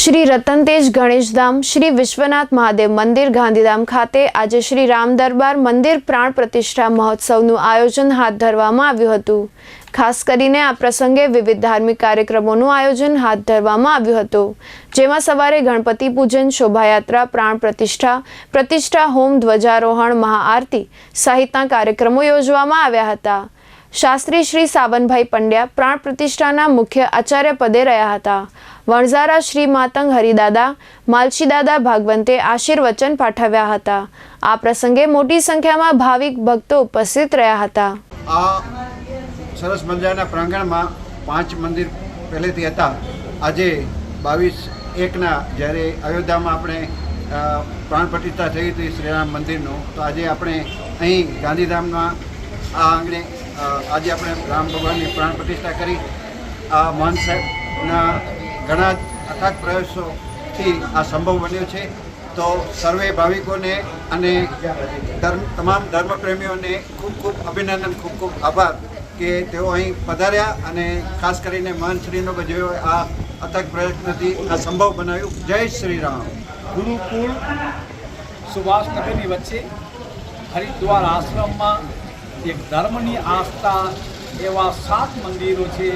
શ્રી રતનતેજ ગણેશધામ, શ્રી વિશ્વનાથ મહાદેવ મંદિર, ગાંધીધામ ખાતે આજે શ્રી રામ દરબાર મંદિર પ્રાણ પ્રતિષ્ઠા મહોત્સવનું આયોજન હાથ ધરવામાં આવ્યું હતું. ખાસ કરીને આ પ્રસંગે વિવિધ ધાર્મિક કાર્યક્રમોનું આયોજન હાથ ધરવામાં આવ્યું હતું. જેમાં સવારે ગણપતિ પૂજન, શોભાયાત્રા, પ્રાણ પ્રતિષ્ઠા પ્રતિષ્ઠા હોમ, ધ્વજારોહણ, મહાઆરતી સહિતના કાર્યક્રમો યોજવામાં આવ્યા હતા. શાસ્ત્રી શ્રી સાવનભાઈ પંડ્યા પ્રાણ પ્રતિષ્ઠાના મુખ્ય આચાર્ય પદે રહ્યા હતા. વણઝારા શ્રી માતંગ હરિદાદા માલશીદાદા ભાગવંતે આશીર્વચન પાઠવ્યા હતા. આ પ્રસંગે મોટી સંખ્યામાં ભાવિક ભક્તો ઉપસ્થિત રહ્યા હતા. આ સરસ મજાના પ્રાંગણમાં પાંચ મંદિર પહેલેથી હતા. આજે બાવીસ એકના જ્યારે અયોધ્યામાં આપણે પ્રાણ પ્રતિષ્ઠા થઈ હતી શ્રીરામ મંદિરનું, તો આજે આપણે અહીં ગાંધીધામમાં આ આંગણે આજે આપણે રામ ભગવાનની પ્રાણ પ્રતિષ્ઠા કરી. આ મહંત સાહેબના ઘણા અથાગ પ્રયાસોથી આ સંભવ બન્યો છે. તો સર્વે ભાવિકોને અને ધર્મ, તમામ ધર્મપ્રેમીઓને ખૂબ ખૂબ અભિનંદન, ખૂબ ખૂબ આભાર કે તેઓ અહીં પધાર્યા અને ખાસ કરીને મહંતશ્રીનો જેઓ આ અથક પ્રયત્નથી આ સંભવ બનાવ્યું. જય શ્રી રામ ગુરુકુળ સુભાષનગરની વચ્ચે હરિદ્વાર આશ્રમમાં એક ધર્મની આસ્થા એવા સાત મંદિરો છે.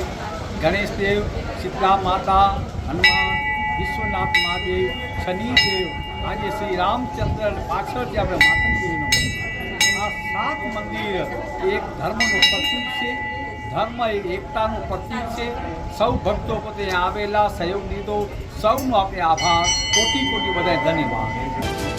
ગણેશદેવ સીતા માતા, હનુમાન, વિશ્વનાથ મહાદેવ, શનિદેવ, આજે શ્રી રામચંદ્ર પાછળથી આપણે માતંગદેવીનું મંદિર. આ સાત મંદિર એક ધર્મનું પ્રતીક છે. ધર્મ એ એકતાનું પ્રતીક છે. સૌ ભક્તો પોતે આવેલા, સહયોગ લીધો. સૌનો આપણે આભાર. કોટી કોટી બધાય ધન્યવાદ.